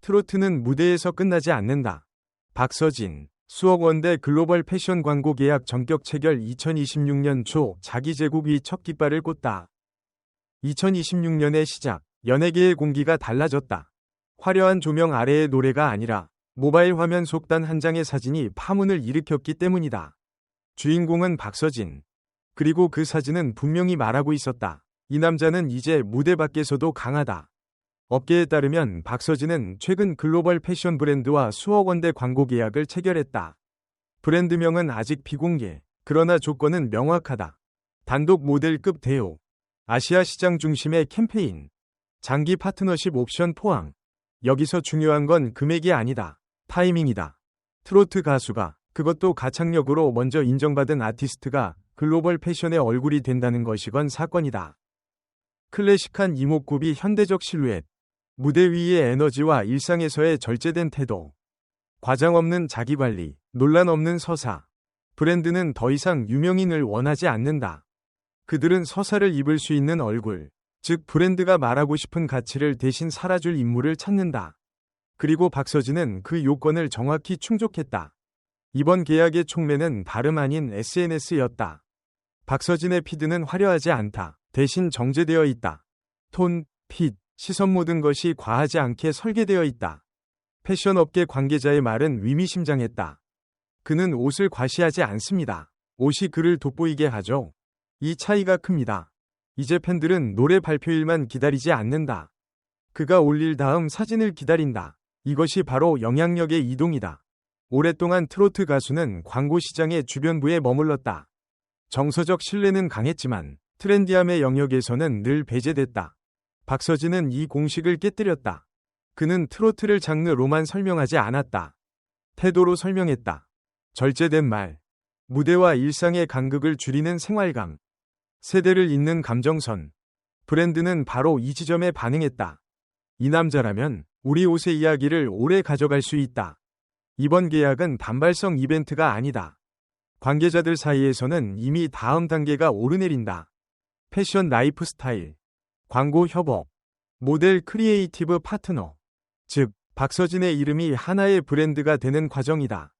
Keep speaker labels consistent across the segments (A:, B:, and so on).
A: 트로트는 무대에서 끝나지 않는다. 박서진, 수억 원대 글로벌 패션 광고 계약 전격 체결 2026년 초 자기 제국이 첫 깃발을 꽂다. 2026년의 시작, 연예계의 공기가 달라졌다. 화려한 조명 아래의 노래가 아니라 모바일 화면 속단 한 장의 사진이 파문을 일으켰기 때문이다. 주인공은 박서진. 그리고 그 사진은 분명히 말하고 있었다. 이 남자는 이제 무대 밖에서도 강하다. 업계에 따르면 박서진은 최근 글로벌 패션 브랜드와 수억 원대 광고 계약을 체결했다. 브랜드명은 아직 비공개, 그러나 조건은 명확하다. 단독 모델급 대우, 아시아 시장 중심의 캠페인, 장기 파트너십 옵션 포함. 여기서 중요한 건 금액이 아니다. 타이밍이다. 트로트 가수가, 그것도 가창력으로 먼저 인정받은 아티스트가 글로벌 패션의 얼굴이 된다는 것이건 사건이다. 클래식한 이목구비 현대적 실루엣, 무대 위의 에너지와 일상에서의 절제된 태도. 과장 없는 자기관리, 논란 없는 서사. 브랜드는 더 이상 유명인을 원하지 않는다. 그들은 서사를 입을 수 있는 얼굴, 즉 브랜드가 말하고 싶은 가치를 대신 살아줄 인물을 찾는다. 그리고 박서진은 그 요건을 정확히 충족했다. 이번 계약의 촉매는 다름 아닌 SNS였다. 박서진의 피드는 화려하지 않다. 대신 정제되어 있다. 톤, 핏, 시선 모든 것이 과하지 않게 설계되어 있다. 패션 업계 관계자의 말은 위미심장했다. 그는 옷을 과시하지 않습니다. 옷이 그를 돋보이게 하죠. 이 차이가 큽니다. 이제 팬들은 노래 발표일만 기다리지 않는다. 그가 올릴 다음 사진을 기다린다. 이것이 바로 영향력의 이동이다. 오랫동안 트로트 가수는 광고 시장의 주변부에 머물렀다. 정서적 신뢰는 강했지만 트렌디함의 영역에서는 늘 배제됐다. 박서진은 이 공식을 깨뜨렸다. 그는 트로트를 장르로만 설명하지 않았다. 태도로 설명했다. 절제된 말. 무대와 일상의 간극을 줄이는 생활감. 세대를 잇는 감정선. 브랜드는 바로 이 지점에 반응했다. 이 남자라면 우리 옷의 이야기를 오래 가져갈 수 있다. 이번 계약은 단발성 이벤트가 아니다. 관계자들 사이에서는 이미 다음 단계가 오르내린다. 패션 라이프 스타일, 광고 협업, 모델 크리에이티브 파트너, 즉, 박서진의 이름이 하나의 브랜드가 되는 과정이다.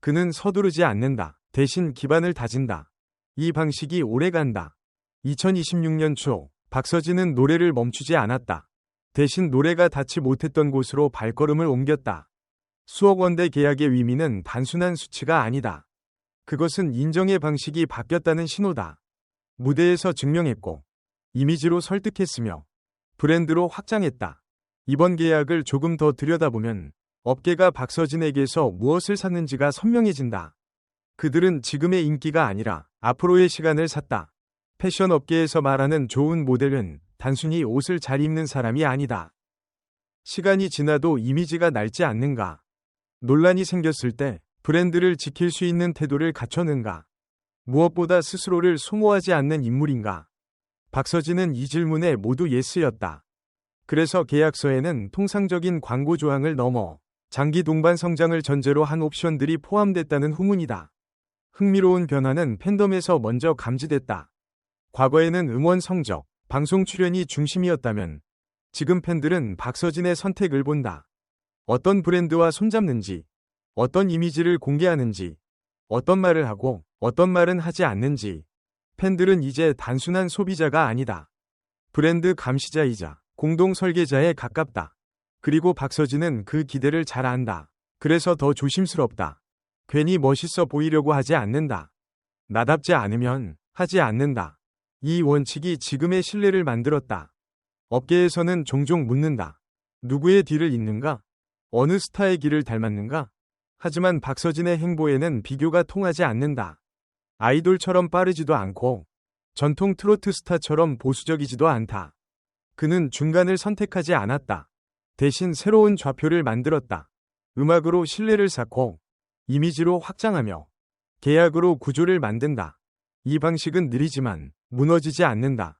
A: 그는 서두르지 않는다. 대신 기반을 다진다. 이 방식이 오래간다. 2026년 초, 박서진은 노래를 멈추지 않았다. 대신 노래가 닿지 못했던 곳으로 발걸음을 옮겼다. 수억 원대 계약의 의미는 단순한 수치가 아니다. 그것은 인정의 방식이 바뀌었다는 신호다. 무대에서 증명했고, 이미지로 설득했으며, 브랜드로 확장했다. 이번 계약을 조금 더 들여다보면, 업계가 박서진에게서 무엇을 샀는지가 선명해진다. 그들은 지금의 인기가 아니라 앞으로의 시간을 샀다. 패션 업계에서 말하는 좋은 모델은 단순히 옷을 잘 입는 사람이 아니다. 시간이 지나도 이미지가 낡지 않는가. 논란이 생겼을 때 브랜드를 지킬 수 있는 태도를 갖췄는가. 무엇보다 스스로를 소모하지 않는 인물인가. 박서진은 이 질문에 모두 예스였다. 그래서 계약서에는 통상적인 광고 조항을 넘어 장기 동반 성장을 전제로 한 옵션들이 포함됐다는 후문이다. 흥미로운 변화는 팬덤에서 먼저 감지됐다. 과거에는 음원 성적, 방송 출연이 중심이었다면 지금 팬들은 박서진의 선택을 본다. 어떤 브랜드와 손잡는지, 어떤 이미지를 공개하는지, 어떤 말을 하고 어떤 말은 하지 않는지. 팬들은 이제 단순한 소비자가 아니다. 브랜드 감시자이자 공동 설계자에 가깝다. 그리고 박서진은 그 기대를 잘 안다. 그래서 더 조심스럽다. 괜히 멋있어 보이려고 하지 않는다. 나답지 않으면 하지 않는다. 이 원칙이 지금의 신뢰를 만들었다. 업계에서는 종종 묻는다. 누구의 뒤를 잇는가? 어느 스타의 길을 닮았는가? 하지만 박서진의 행보에는 비교가 통하지 않는다. 아이돌처럼 빠르지도 않고 전통 트로트 스타처럼 보수적이지도 않다. 그는 중간을 선택하지 않았다. 대신 새로운 좌표를 만들었다. 음악으로 신뢰를 쌓고 이미지로 확장하며 계약으로 구조를 만든다. 이 방식은 느리지만 무너지지 않는다.